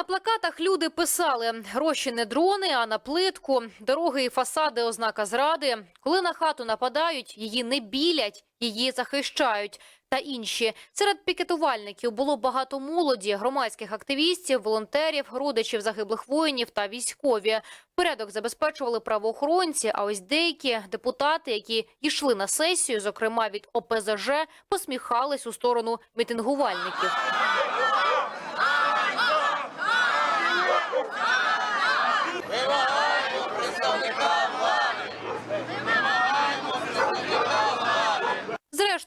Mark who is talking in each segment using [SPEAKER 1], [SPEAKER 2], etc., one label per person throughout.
[SPEAKER 1] На плакатах люди писали: гроші не дрони, а на плитку, дороги і фасади ознака зради. Коли на хату нападають, її не білять, її захищають. Та інші серед пікетувальників було багато молоді, громадських активістів, волонтерів, родичів загиблих воїнів та військові. Порядок забезпечували правоохоронці. А ось деякі депутати, які йшли на сесію, зокрема від ОПЗЖ, посміхались у сторону мітингувальників.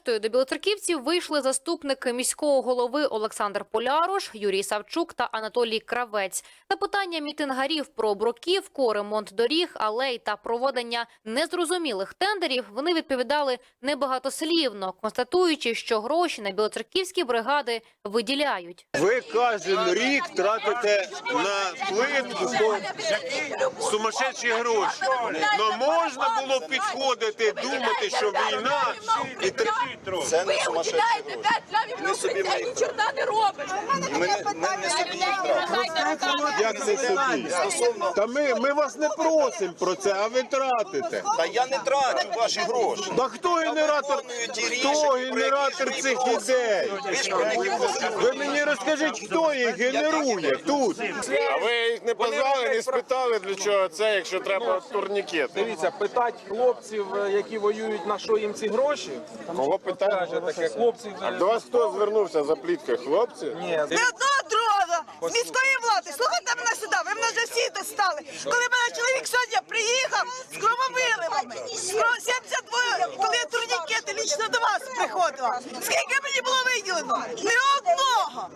[SPEAKER 1] Зрештою, до білоцерківців вийшли заступники міського голови Олександр Полярош, Юрій Савчук та Анатолій Кравець. На питання мітингарів про бруківку, ремонт доріг, алей та проводення незрозумілих тендерів вони відповідали небагатослівно, констатуючи, що гроші на білоцерківські бригади виділяють.
[SPEAKER 2] Ви кожен рік тратите на плитку сумасшедші гроші. Но можна було підходити, думати, що війна і
[SPEAKER 3] Це не сумасшедші
[SPEAKER 4] Виділяєте
[SPEAKER 3] гроші.
[SPEAKER 4] 5 лямів на укриття,
[SPEAKER 3] ми-
[SPEAKER 4] ні чорта не робиш.
[SPEAKER 3] І ми не, ми не собі їх тратимо.
[SPEAKER 2] як це собі.
[SPEAKER 3] Стосовно,
[SPEAKER 2] Та ми, ми вас не просимо про це, а ви тратите.
[SPEAKER 3] та я не трачу ваші гроші.
[SPEAKER 2] Та хто генератор? Хто генератор цих ідей?
[SPEAKER 3] Ви ж про них і просите.
[SPEAKER 2] Ви мені розкажіть, хто їх генерує тут?
[SPEAKER 5] А ви їх не позвали, не спитали, для чого це, якщо треба турнікет?
[SPEAKER 6] Дивіться, питати хлопців, е, які воюють, на що їм ці гроші.
[SPEAKER 5] Кого питати?
[SPEAKER 6] Каже таке, хлопців.
[SPEAKER 5] А до вас хто звернувся за пліткою? Хлопці?
[SPEAKER 6] Ні,
[SPEAKER 7] Не одного дрона з міської влади. Слухайте мене сюди. Ви мене вже всі достали. Коли мене чоловік сьогодні приїхав з крововиливами, з кров- 72, коли я турнікети лічно до вас приходила. Скільки мені було виділено? Не одного.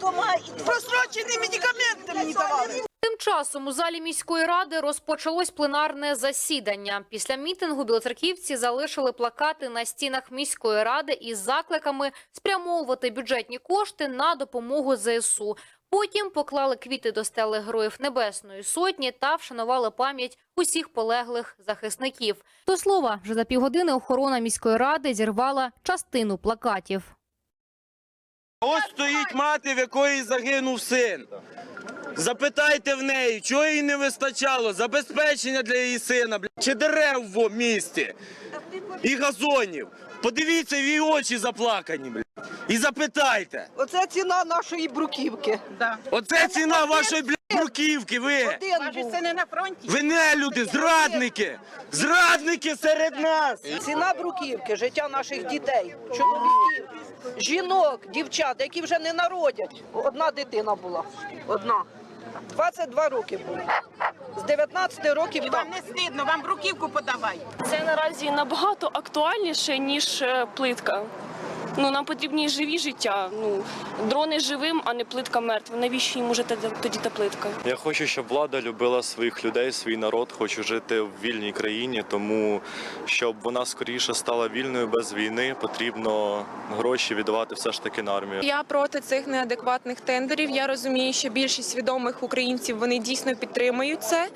[SPEAKER 7] Просрочені медикаменти мені давали.
[SPEAKER 1] Часом у залі міської ради розпочалось пленарне засідання. Після мітингу білоцерківці залишили плакати на стінах міської ради із закликами спрямовувати бюджетні кошти на допомогу ЗСУ. Потім поклали квіти до стели Героїв Небесної Сотні та вшанували пам'ять усіх полеглих захисників. До слова, вже за півгодини охорона міської ради зірвала частину плакатів.
[SPEAKER 8] Ось стоїть мати, в якої загинув син. Запитайте в неї, чого їй не вистачало забезпечення для її сина, бля, чи дерев в місті і газонів. Подивіться в її очі заплакані, бля. І запитайте.
[SPEAKER 7] Оце ціна нашої бруківки.
[SPEAKER 8] Оце ціна вашої бля, бруківки. Ви.
[SPEAKER 7] Один був.
[SPEAKER 4] не на фронті.
[SPEAKER 8] Ви не люди, зрадники! Зрадники серед нас!
[SPEAKER 7] Ціна бруківки, життя наших дітей, чоловіків, жінок, дівчат, які вже не народять. Одна дитина була. Одна. 22 роки було. З 19 років там.
[SPEAKER 4] Вам не стидно, вам бруківку подавай.
[SPEAKER 9] Це наразі набагато актуальніше, ніж е, плитка. Ну, нам потрібні живі життя. Ну, дрони живим, а не плитка мертва. Навіщо їм уже тоді тоді та плитка?
[SPEAKER 10] Я хочу, щоб влада любила своїх людей, свій народ. Хочу жити в вільній країні, тому щоб вона скоріше стала вільною без війни, потрібно гроші віддавати все ж таки на армію.
[SPEAKER 11] Я проти цих неадекватних тендерів. Я розумію, що більшість свідомих українців вони дійсно підтримують це.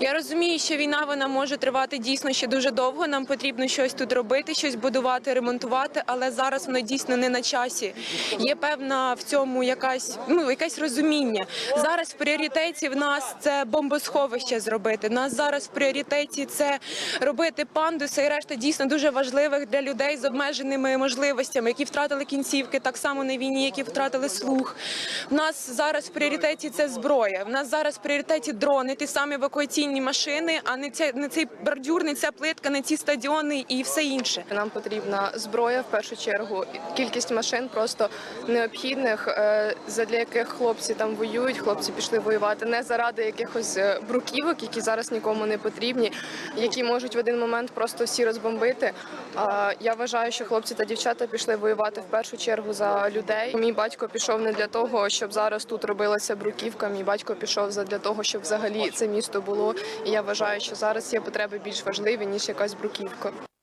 [SPEAKER 11] Я розумію, що війна вона може тривати дійсно ще дуже довго. Нам потрібно щось тут робити, щось будувати, ремонтувати, але зараз воно дійсно не на часі. Є певна в цьому якась ну якесь розуміння. Зараз в пріоритеті в нас це бомбосховище зробити. В нас зараз в пріоритеті це робити пандуси і решта дійсно дуже важливих для людей з обмеженими можливостями, які втратили кінцівки, так само на війні, які втратили слух. В нас зараз в пріоритеті це зброя. В нас зараз в пріоритеті дрони, ті самі евакуаційні машини, а не ця не цей бордюр, не ця плитка, не ці стадіони і все інше.
[SPEAKER 9] Нам потрібна зброя в першу чергу. Кількість машин просто необхідних, е, задля яких хлопці там воюють. Хлопці пішли воювати не заради якихось е, бруківок, які зараз нікому не потрібні, які можуть в один момент просто всі розбомбити. Я вважаю, що хлопці та дівчата пішли воювати в першу чергу за людей. Мій батько пішов не для того, щоб зараз тут робилася бруківка. Мій батько пішов для того, щоб взагалі це місто було. І я вважаю, що зараз є потреби більш важливі ніж якась бруківка.